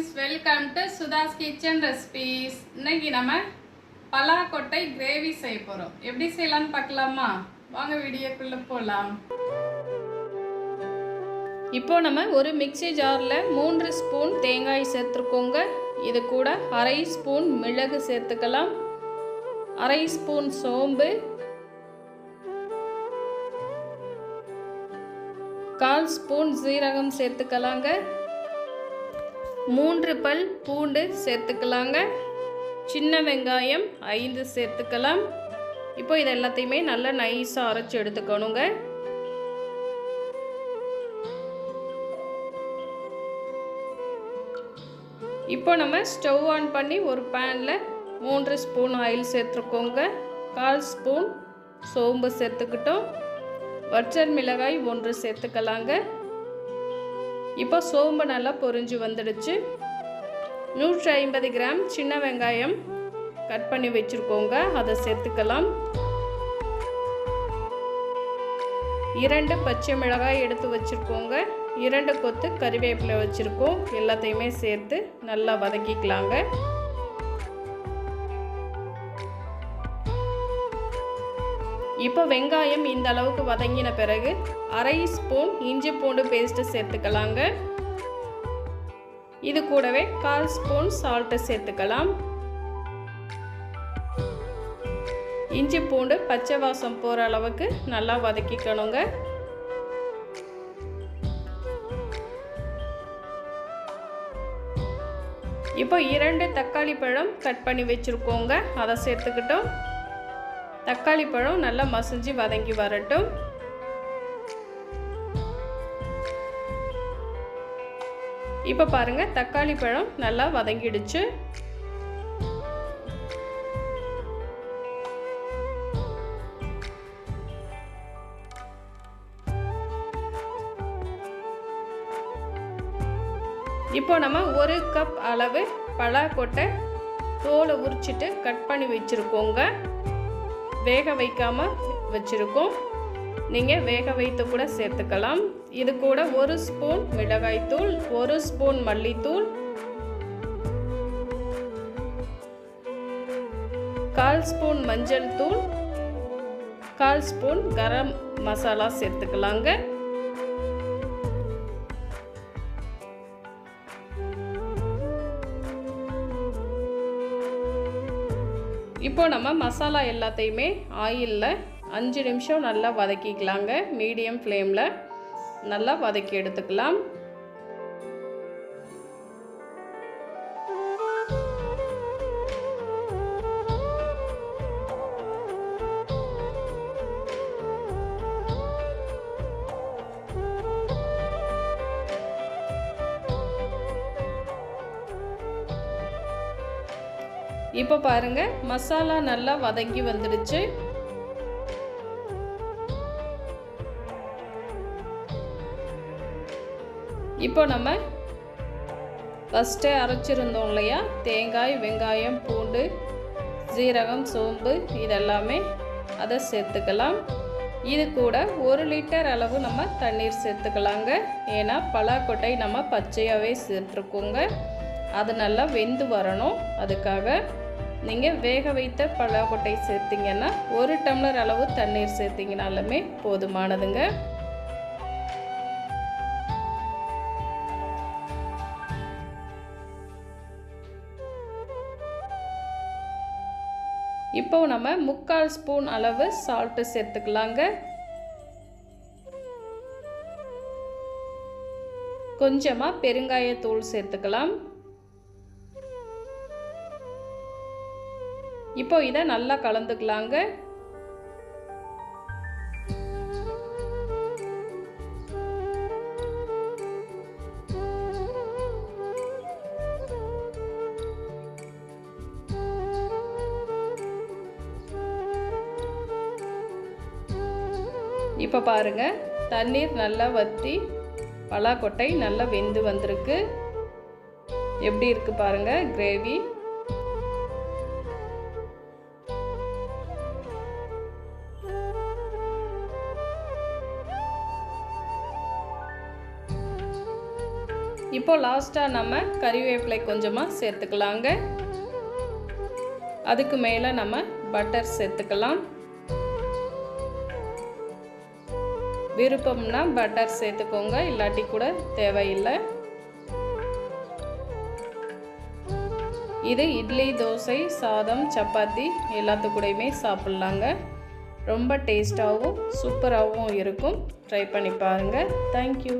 Welcome to Sudha's kitchen recipes இன்னைக்கு நம்ம பலாக்கொட்டை gravy செய்ய போகிறோம் எப்படி செய்யலாம்னு பார்க்கலாமா? வாங்க வீடியோக்குள்ளே போகலாம் இப்போ நம்ம ஒரு மிக்ஸி ஜாரில் மூன்று ஸ்பூன் தேங்காய் சேர்த்துருக்கோங்க இது கூட அரை ஸ்பூன் மிளகு சேர்த்துக்கலாம். அரை ஸ்பூன் சோம்பு. கால் ஸ்பூன் சீரகம் சேர்த்துக்கலாங்க. மூன்று பல் பூண்டு சேர்த்துக்கலாங்க. சின்ன வெங்காயம் ஐந்து சேர்த்துக்கலாம். இப்போ இது எல்லாத்தையுமே நல்லா நைஸாக அரைச்சி எடுத்துக்கணுங்க. இப்போ நம்ம ஸ்டவ் ஆன் பண்ணி ஒரு பேனில் மூன்று ஸ்பூன் ஆயில் சேர்த்துருக்கோங்க. கால் ஸ்பூன் சோம்பு சேர்த்துக்கிட்டோம். வற்றல் மிளகாய் ஒன்று சேர்த்துக்கலாங்க. இப்போ சோம்பு நல்லா பொறிஞ்சு வந்துடுச்சு. நூற்றி ஐம்பது கிராம் சின்ன வெங்காயம் கட் பண்ணி வச்சுருக்கோங்க. அதை சேர்த்துக்கலாம். இரண்டு பச்சை மிளகாய் எடுத்து வச்சுருக்கோங்க. இரண்டு கொத்து கறிவேப்பிலை வச்சுருக்கோம். எல்லாத்தையுமே சேர்த்து நல்லா வதக்கிக்கலாங்க. இப்போ வெங்காயம் இந்த அளவுக்கு வதங்கின பிறகு அரை ஸ்பூன் இஞ்சி பூண்டு பேஸ்ட்டு சேர்த்துக்கலாங்க. இது கூடவே கால் ஸ்பூன் சால்ட்டை சேர்த்துக்கலாம். இஞ்சி பூண்டு பச்சை வாசம் போகிற அளவுக்கு நல்லா வதக்கிக்கணுங்க. இப்போ இரண்டு தக்காளி பழம் கட் பண்ணி வச்சுருக்கோங்க. அதை சேர்த்துக்கிட்டோம். தக்காளி பழம் நல்லா மசிஞ்சு வதங்கி வரட்டும். இப்போ பாருங்க தக்காளி பழம் நல்லா வதங்கிடுச்சு. இப்போ நம்ம ஒரு கப் அளவு பலாக்கொட்டை தோலை உரிச்சிட்டு கட் பண்ணி வச்சுருக்கோங்க. வேக வைக்காமல் வச்சுருக்கோம். நீங்கள் வேக வைத்து கூட சேர்த்துக்கலாம். இது கூட ஒரு ஸ்பூன் மிளகாய்த்தூள் ஒரு ஸ்பூன் மல்லித்தூள். கால் ஸ்பூன் மஞ்சள் தூள். கால் ஸ்பூன் கரம் மசாலா சேர்த்துக்கலாங்க. இப்போ நம்ம மசாலா எல்லாத்தையுமே ஆயிலில் அஞ்சு நிமிஷம் நல்லா வதக்கிக்கலாங்க. மீடியம் ஃப்ளேமில் நல்லா வதக்கி எடுத்துக்கலாம். இப்போ பாருங்கள் மசாலா நல்லா வதங்கி வந்துடுச்சு. இப்போ நம்ம ஃபஸ்ட்டே அரைச்சிருந்தோம் இல்லையா? தேங்காய் வெங்காயம் பூண்டு ஜீரகம் சோம்பு இதெல்லாமே அதை சேர்த்துக்கலாம். இது கூட ஒரு லிட்டர் அளவு நம்ம தண்ணீர் சேர்த்துக்கலாங்க. ஏன்னா பலாக்கொட்டை நம்ம பச்சையாகவே சேர்த்துருக்கோங்க. அது நல்லா வெந்து வரணும். அதுக்காக நீங்கள் வேக வைத்த பலாக்கொட்டை சேர்த்திங்கன்னா ஒரு டம்ளர் அளவு தண்ணீர் சேர்த்திங்கனாலுமே போதுமானதுங்க. இப்போ நம்ம முக்கால் ஸ்பூன் அளவு சால்ட்டு சேர்த்துக்கலாங்க. கொஞ்சமாக பெருங்காயத்தூள் சேர்த்துக்கலாம். இப்போ இதை நல்லா கலந்துக்கலாங்க. இப்போ பாருங்க தண்ணீர் நல்லா வற்றி பலாக்கொட்டை நல்லா வெந்து வந்திருக்கு. எப்படி இருக்குது பாருங்கள் கிரேவி. இப்போ லாஸ்ட்டாக நம்ம கறிவேப்பிலை கொஞ்சமாக சேர்த்துக்கலாங்க. அதுக்கு மேலே நம்ம பட்டர் சேர்த்துக்கலாம். விருப்பம்னா பட்டர் சேர்த்துக்கோங்க இல்லாட்டி கூட தேவையில்லை. இது இட்லி தோசை சாதம் சப்பாத்தி எல்லாத்துக்கூடையுமே சாப்பிட்லாங்க. ரொம்ப டேஸ்ட்டாகவும் சூப்பராகவும் இருக்கும். ட்ரை பண்ணி பாருங்கள் தேங்க்யூ